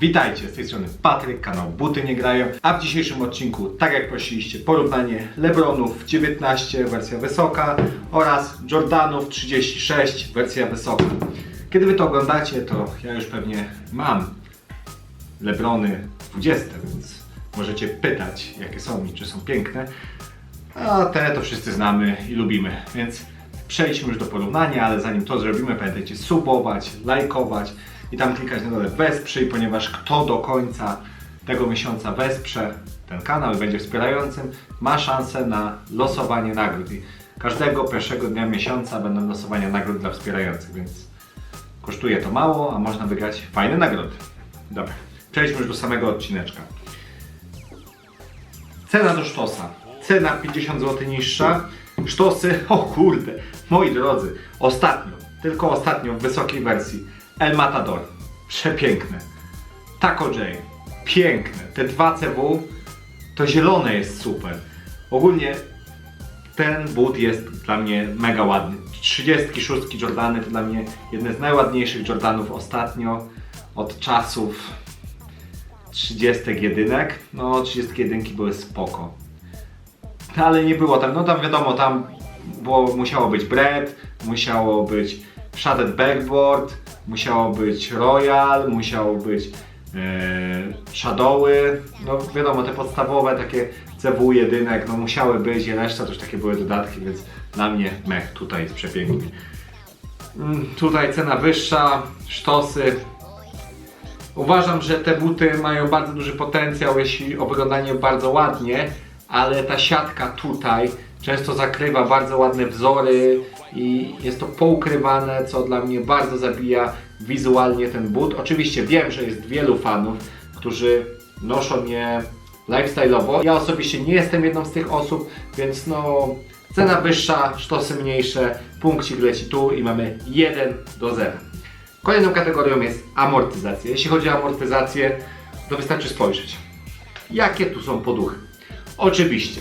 Witajcie, z tej strony Patryk, kanał Buty Nie Grają, a w dzisiejszym odcinku, tak jak prosiliście, porównanie Lebronów 19, wersja wysoka oraz Jordanów 36, wersja wysoka. Kiedy wy to oglądacie, to ja już pewnie mam Lebrony 20, więc możecie pytać, jakie są i czy są piękne. A te to wszyscy znamy i lubimy, więc przejdźmy już do porównania, ale zanim to zrobimy, pamiętajcie subować, lajkować i tam klikać na dole wesprzyj, ponieważ kto do końca tego miesiąca wesprze ten kanał i będzie wspierającym, ma szansę na losowanie nagród. I każdego pierwszego dnia miesiąca będą losowania nagród dla wspierających, więc kosztuje to mało, a można wygrać fajne nagrody. Dobra, przejdźmy już do samego odcineczka. Cena do sztosa. Cena 50 zł niższa. Sztosy, o kurde, moi drodzy, ostatnio, tylko ostatnio w wysokiej wersji El Matador. Przepiękne. Taco J. Piękne. Te dwa CW, to zielone jest super. Ogólnie ten but jest dla mnie mega ładny. 36 Jordany to dla mnie jedne z najładniejszych Jordanów ostatnio od czasów 30 jedynek. No 30 jedynki były spoko. Ale nie było tam, no tam wiadomo, tam było, musiało być bread, musiało być shaded backboard, musiało być royal, musiało być e, shadowy, no wiadomo, te podstawowe takie CW jedynek, no musiały być i reszta to już takie były dodatki, więc dla mnie mech tutaj jest przepiękny. Mm, Tutaj cena wyższa, sztosy, Uważam, że te buty mają bardzo duży potencjał, jeśli o wyglądanie bardzo ładnie, ale ta siatka tutaj często zakrywa bardzo ładne wzory i jest to poukrywane, co dla mnie bardzo zabija wizualnie ten but. Oczywiście wiem, że jest wielu fanów, którzy noszą je lifestyle'owo. Ja osobiście nie jestem jedną z tych osób, więc no cena wyższa, sztosy mniejsze, punkcik leci tu i mamy 1 do 0. Kolejną kategorią jest amortyzacja. Jeśli chodzi o amortyzację, to wystarczy spojrzeć. Jakie tu są poduchy? Oczywiście,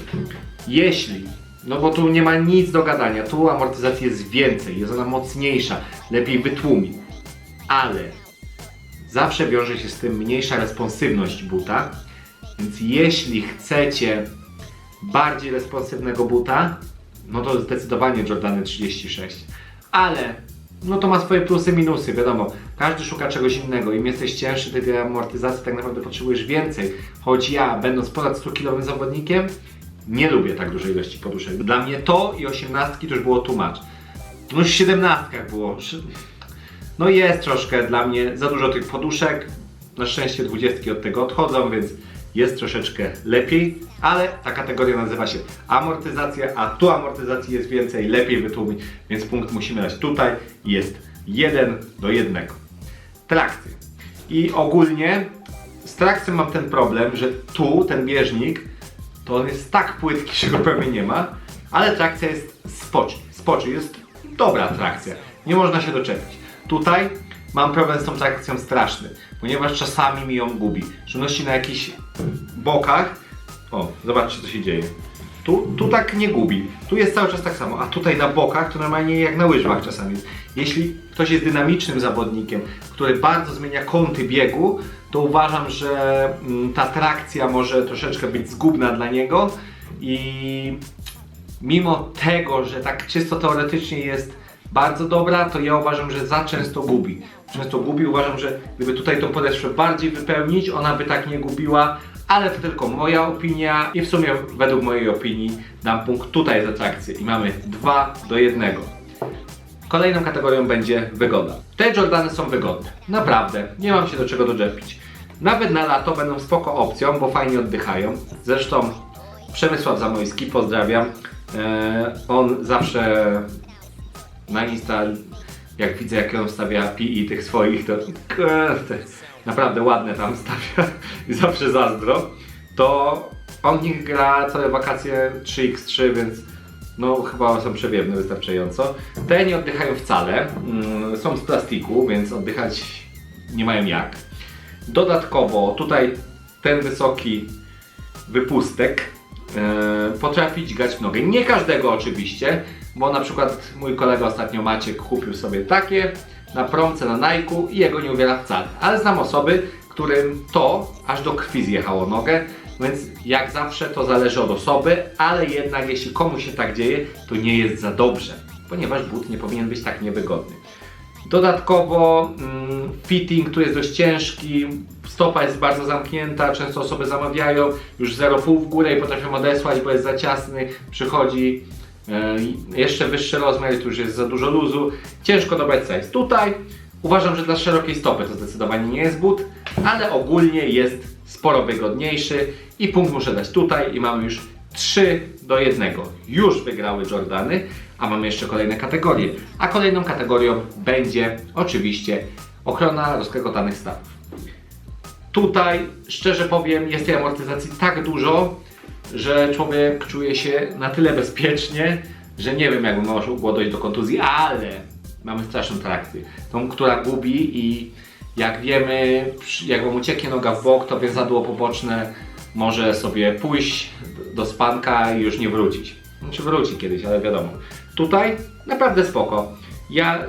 jeśli, no bo tu nie ma nic do gadania, tu amortyzacji jest więcej, jest ona mocniejsza, lepiej wytłumi, ale zawsze wiąże się z tym mniejsza responsywność buta, więc jeśli chcecie bardziej responsywnego buta, no to zdecydowanie Jordany 36. Ale no to ma swoje plusy, minusy, wiadomo. Każdy szuka czegoś innego. Im jesteś cięższy, tej amortyzacji tak naprawdę potrzebujesz więcej. Choć ja, będąc ponad 100-kilowym zawodnikiem, nie lubię tak dużej ilości poduszek. Dla mnie to i 18 to już było tłumacz. No w 17 było. No jest troszkę dla mnie za dużo tych poduszek. Na szczęście 20 od tego odchodzą, więc jest troszeczkę lepiej, ale ta kategoria nazywa się amortyzacja, a tu amortyzacji jest więcej, lepiej wytłumić, więc punkt musimy dać tutaj jest 1 do 1. Trakcja. I ogólnie z trakcją mam ten problem, że tu ten bieżnik to on jest tak płytki, że go prawie nie ma, ale trakcja jest spoczy, spoczy, jest dobra trakcja, nie można się doczepić. Tutaj mam problem z tą trakcją straszny, ponieważ czasami mi ją gubi. Szczególności na jakichś bokach, o, zobaczcie co się dzieje. Tu, tu tak nie gubi, tu jest cały czas tak samo, a tutaj na bokach to normalnie jak na łyżwach czasami. Jeśli ktoś jest dynamicznym zawodnikiem, który bardzo zmienia kąty biegu, to uważam, że mm, ta trakcja może troszeczkę być zgubna dla niego i mimo tego, że tak czysto teoretycznie jest bardzo dobra, to ja uważam, że za często gubi. Często gubi, uważam, że gdyby tutaj tą podeszwę bardziej wypełnić, ona by tak nie gubiła, ale to tylko moja opinia i w sumie według mojej opinii dam punkt tutaj za trakcję i mamy 2 do 1. Kolejną kategorią będzie wygoda. Te Jordany są wygodne. Naprawdę, nie mam się do czego doczepić. Nawet na lato będą spoko opcją, bo fajnie oddychają. Zresztą Przemysław Zamojski, pozdrawiam. Eee, on zawsze na Insta, jak widzę jak on stawia pi i tych swoich, to naprawdę ładne tam stawia i zawsze zazdro. To on nich gra całe wakacje 3x3, więc no chyba są przewiewne wystarczająco. Te nie oddychają wcale, mm, są z plastiku, więc oddychać nie mają jak. Dodatkowo tutaj ten wysoki wypustek e, potrafi dźgać nogę. Nie każdego oczywiście, bo na przykład mój kolega ostatnio Maciek kupił sobie takie na promce na Nike i jego nie uwiela wcale. Ale znam osoby, którym to aż do krwi zjechało nogę, więc jak zawsze to zależy od osoby, ale jednak jeśli komuś się tak dzieje, to nie jest za dobrze, ponieważ but nie powinien być tak niewygodny. Dodatkowo mm, fitting tu jest dość ciężki, stopa jest bardzo zamknięta, często osoby zamawiają już 0,5 w górę i potrafią odesłać, bo jest za ciasny, przychodzi e, jeszcze wyższy rozmiar i tu już jest za dużo luzu. Ciężko dobrać size. Tutaj uważam, że dla szerokiej stopy to zdecydowanie nie jest but, ale ogólnie jest sporo wygodniejszy i punkt muszę dać tutaj i mamy już 3 do 1. Już wygrały Jordany, a mamy jeszcze kolejne kategorie. A kolejną kategorią będzie oczywiście ochrona rozklekotanych stawów. Tutaj, szczerze powiem, jest tej amortyzacji tak dużo, że człowiek czuje się na tyle bezpiecznie, że nie wiem, jakby mogło dojść do kontuzji, ale mamy straszną trakcję. Tą, która gubi i jak wiemy, jak wam ucieknie noga w bok, to więzadło poboczne może sobie pójść do spanka i już nie wrócić. Znaczy wróci kiedyś, ale wiadomo. Tutaj naprawdę spoko. Ja,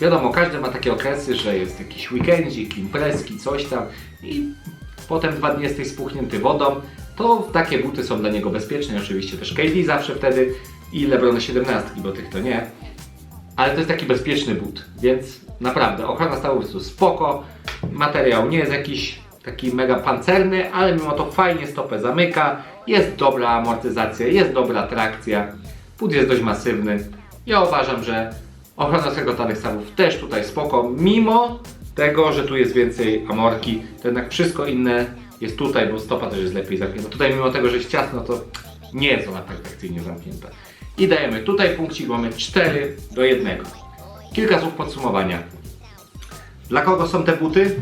wiadomo, każdy ma takie okresy, że jest jakiś weekendzik, imprezki, coś tam i potem dwa dni jesteś spuchnięty wodą, to takie buty są dla niego bezpieczne. Oczywiście też KD zawsze wtedy i Lebrony 17, bo tych to nie. Ale to jest taki bezpieczny but, więc naprawdę ochrona stawów jest tu spoko. Materiał nie jest jakiś taki mega pancerny, ale mimo to fajnie stopę zamyka. Jest dobra amortyzacja, jest dobra trakcja. But jest dość masywny. Ja uważam, że ochrona sklekotanych stawów też tutaj spoko, mimo tego, że tu jest więcej amorki, to jednak wszystko inne jest tutaj, bo stopa też jest lepiej zamknięta. Tutaj mimo tego, że jest ciasno, to nie jest ona perfekcyjnie zamknięta. I dajemy tutaj punkcik, mamy 4 do 1. Kilka słów podsumowania. Dla kogo są te buty?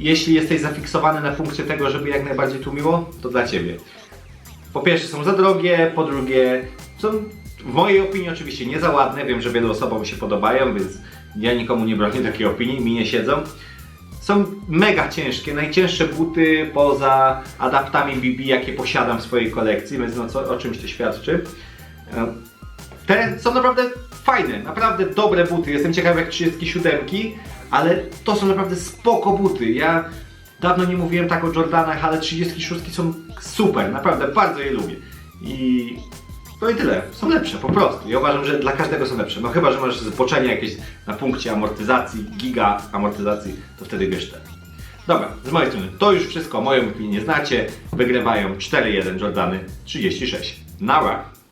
Jeśli jesteś zafiksowany na punkcie tego, żeby jak najbardziej tłumiło, to dla Ciebie. Po pierwsze są za drogie, po drugie są w mojej opinii oczywiście nie za ładne, wiem, że wielu osobom się podobają, więc ja nikomu nie bronię takiej opinii, mi nie siedzą. Są mega ciężkie, najcięższe buty poza adaptami BB, jakie posiadam w swojej kolekcji, więc no co, o czymś to świadczy. E, Te są naprawdę fajne, naprawdę dobre buty. Jestem ciekaw jak 37, ale to są naprawdę spoko buty. Ja dawno nie mówiłem tak o Jordanach, ale 36 są super, naprawdę bardzo je lubię. I no i tyle, są lepsze po prostu. Ja uważam, że dla każdego są lepsze. No chyba, że masz zboczenie jakieś na punkcie amortyzacji, giga amortyzacji, to wtedy bierz te. Dobra, z mojej strony to już wszystko. Moją opinię znacie. Wygrywają 4-1 Jordany 36. Nara!